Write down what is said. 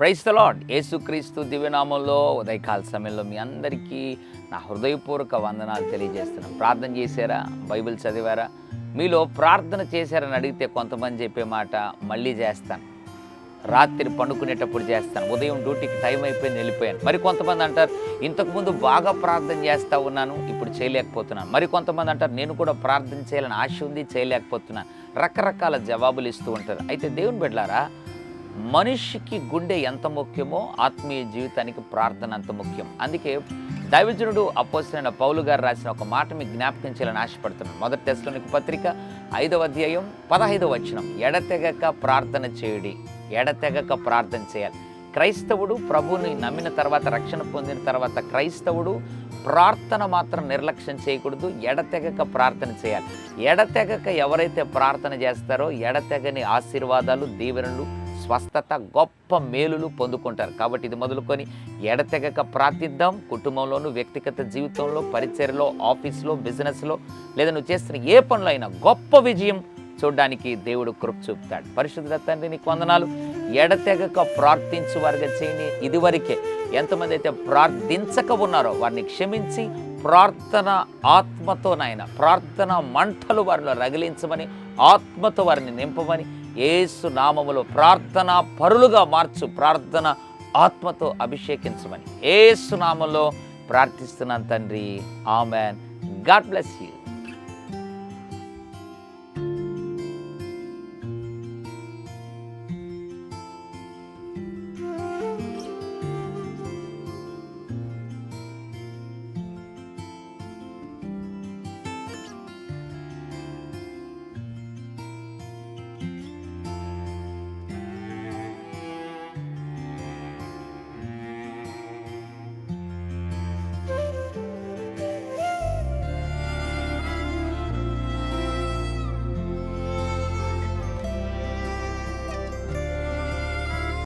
Price the lord యేసుక్రీస్తు దివ్యనామంలో ఉదయకాల సమయంలో మీ అందరికీ నా హృదయపూర్వక వందనాలు తెలియజేస్తున్నాను. ప్రార్థన చేశారా? బైబిల్ చదివారా? మీలో ప్రార్థన చేశారని అడిగితే కొంతమంది చెప్పే మాట మళ్ళీ చేస్తాను. రాత్రి పండుకునేటప్పుడు చేస్తాను. ఉదయం డ్యూటీకి టైం అయిపోయింది వెళ్ళిపోయాను. మరి కొంతమంది అంటారు ఇంతకుముందు బాగా ప్రార్థన చేస్తూ ఉన్నాను ఇప్పుడు చేయలేకపోతున్నాను. మరి కొంతమంది అంటారు నేను కూడా ప్రార్థన చేయాలని ఆశ ఉంది చేయలేకపోతున్నాను. రకరకాల జవాబులు ఇస్తూ ఉంటారు. అయితే దేవుని బిడ్డలారా మనిషికి గుండె ఎంత ముఖ్యమో ఆత్మీయ జీవితానికి ప్రార్థన అంత ముఖ్యం. అందుకే దైవజనుడు అపోసిన పౌలు గారు రాసిన ఒక మాట మీకు జ్ఞాపకం చేయాలని ఆశపడుతున్నాను. మొదటి టెస్ట్లోనికి పత్రిక ఐదవ అధ్యాయం పదహైదవ వచనం. ఎడతెగక ప్రార్థన చేయుడి ఎడతెగక ప్రార్థన చేయాలి. క్రైస్తవుడు ప్రభువుని నమ్మిన తర్వాత రక్షణ పొందిన తర్వాత క్రైస్తవుడు ప్రార్థన మాత్రం నిర్లక్ష్యం చేయకూడదు ఎడతెగక ప్రార్థన చేయాలి. ఎడతెగక ఎవరైతే ప్రార్థన చేస్తారో ఎడతెగని ఆశీర్వాదాలు దీవెనలు స్వస్థత గొప్ప మేలులు పొందుకుంటారు. కాబట్టి ఇది మొదలుకొని ఎడతెగక ప్రార్థిద్దాం. కుటుంబంలోను వ్యక్తిగత జీవితంలో పరిచర్లో ఆఫీస్లో బిజినెస్లో లేదా నువ్వు చేస్తున్న ఏ పనులు అయినా గొప్ప విజయం చూడడానికి దేవుడు కృప చూపుతాడు. పరిశుద్ధ తండ్రి నీకు వందనాలు. ఎడతెగక ప్రార్థించు వారిగా చేయండి. ఇదివరకే ఎంతమంది అయితే ప్రార్థించక ఉన్నారో వారిని క్షమించి ప్రార్థన ఆత్మతోనైనా ప్రార్థన మంటలు వారిలో రగిలించమని ఆత్మతో వారిని నింపమని ఏసు నామములో ప్రార్థన పరులుగా మార్చు ప్రార్థన ఆత్మతో అభిషేకించమని. ఏసు నామంలో ప్రార్థిస్తున్నాను తండ్రి. ఆమెన్. God bless you.